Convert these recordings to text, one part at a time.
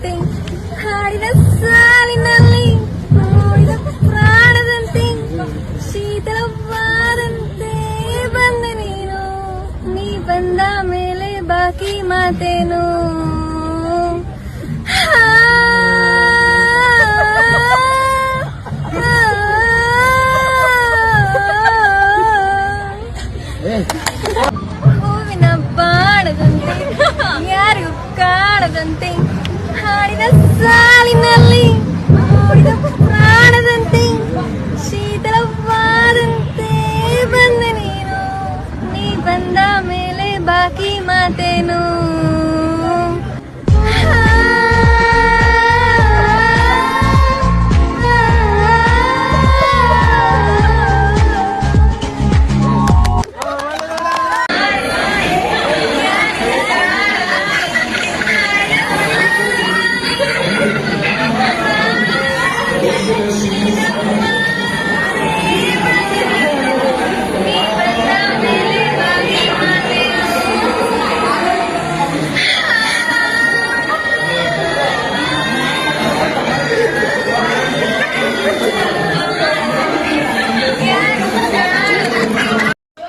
ಬಾಣದಂತೆ ಹಾಡಿದ ಸಾಲಿನಲ್ಲಿ ಮೂಡಿದ ಪ್ರಾಣದಂತೆ ಶೀತಲವಾದಂತೆ ಬಂದ ನೀನು. ನೀ ಬಂದ ಮೇಲೆ ಬಾಕಿ ಮಾತೇನು? ಹೂವಿನ ಬಾಣದಂತೆ ಯಾರಿಗೂ ಕಾಣದಂತೆ ಹಾಡಿದ ಸಾಲಿನಲ್ಲಿ ಮೂಡಿದ ಪ್ರಾಣದಂತೆ ಶೀತಲವಾದಂತೆ ಬಂದ ನೀನು. ನೀ ಬಂದ ಮೇಲೆ ಬಾಕಿ ಮಾತೇನು?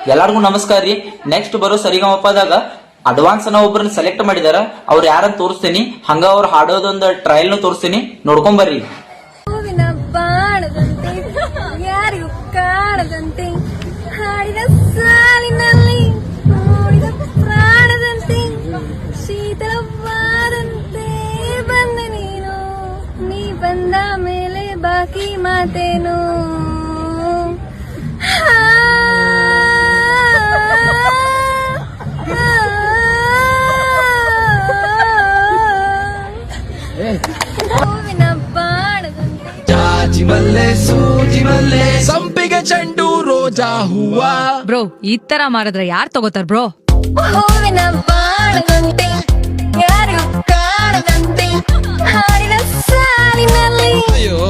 ಎಲ್ಲಾರ್ಗೂ ನಮಸ್ಕಾರ ರೀ. ನೆಕ್ಸ್ಟ್ ಬರೋ ಸರಿಗಮಪದಾಗ ಅಡ್ವಾನ್ಸ್ ಅನ್ನೋ ಒಬ್ಬರನ್ನ ಸೆಲೆಕ್ಟ್ ಮಾಡಿದಾರ. ಅವ್ರು ಯಾರನ್ನ ತೋರಿಸ್ತೀನಿ. ಹಂಗ ಅವ್ರು ಹಾಡೋದೊಂದು ಟ್ರಯಲ್ ತೋರಿಸ್ತೀನಿ. ನೋಡ್ಕೊಂಬರ್ರಿ ಬಾಣದಂತೆ ನೀ ಬಂದ ಮೇಲೆ ಬಾಕಿ ಮಾತೇನು ಆ, ಆ, ಹೂವಿನ ಬಾಣದಂತೆ ಜಾಜಿ ಮಲ್ಲೆ ಸೂಜಿ ಮಲ್ಲೆ ಸಂಪಿಗೆ ಚಂಡು ರೋಜಾ ಹೂವ. ಬ್ರೋ ಈ ತರ ಮಾರಿದ್ರೆ ಯಾರ್ ತಗೋತಾರ ಬ್ರೋ? ಹೂವಿನ ಬಾಣದಂತೆ ಯಾರು ಕಾಣದಂತೆ ಹಾಡಿನ ಸಾಲಿನಲ್ಲಿ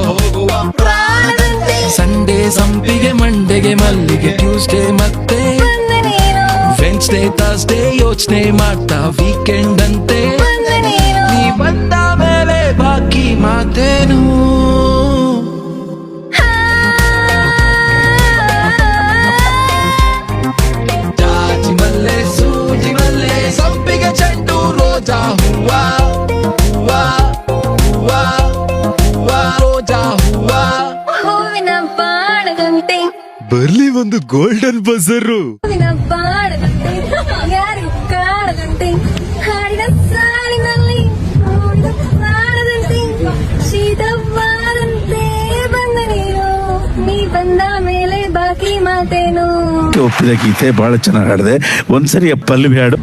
ಹೋಗುವ ಪ್ರಾಣದಂತೆ. ಸಂಡೇ ಸಂಪಿಗೆ ಮಂಡೆಗೆ ಮಲ್ಲಿಗೆ ಟ್ಯೂಸ್ಡೇ ಮತ್ತೆ ಬಂದ ನೀನು ವೆನ್ಸ್ಡೇ ಥರ್ಸ್ಡೇ ಯೋಚನೆ ಮಾಡ್ತಾ ವೀಕೆಂಡ್ ಅಂತೆ. ಹೂವ ರೋಜಾ ಹೂವ ಹೂವಿನ ಬಾಣದಂತೆ. ಬರ್ಲಿ ಒಂದು ಗೋಲ್ಡನ್ ಬಜರು ಹೂವಿನ ಬಾಣದಂತೆ. ಯಾರು ಕಾಣದಂತೆ? ಹಾಡಿನ ಸಾಲಿನಲ್ಲಿ ಪ್ರಾಣದಂತೆ ಶೀತಲವಾದಂತೆ ಬಂದ ನೀನು ನೀ ಬಂದ ಮೇಲೆ ಬಾಕಿ ಮಾತೇನು? ಒಪ್ಪಿದ ಗೀತೆ ಬಹಳ ಚೆನ್ನಾಗಿ ಹಾಡಿದೆ. ಒಂದ್ಸರಿ ಪಲ್ಲವಿ ಹಾಡು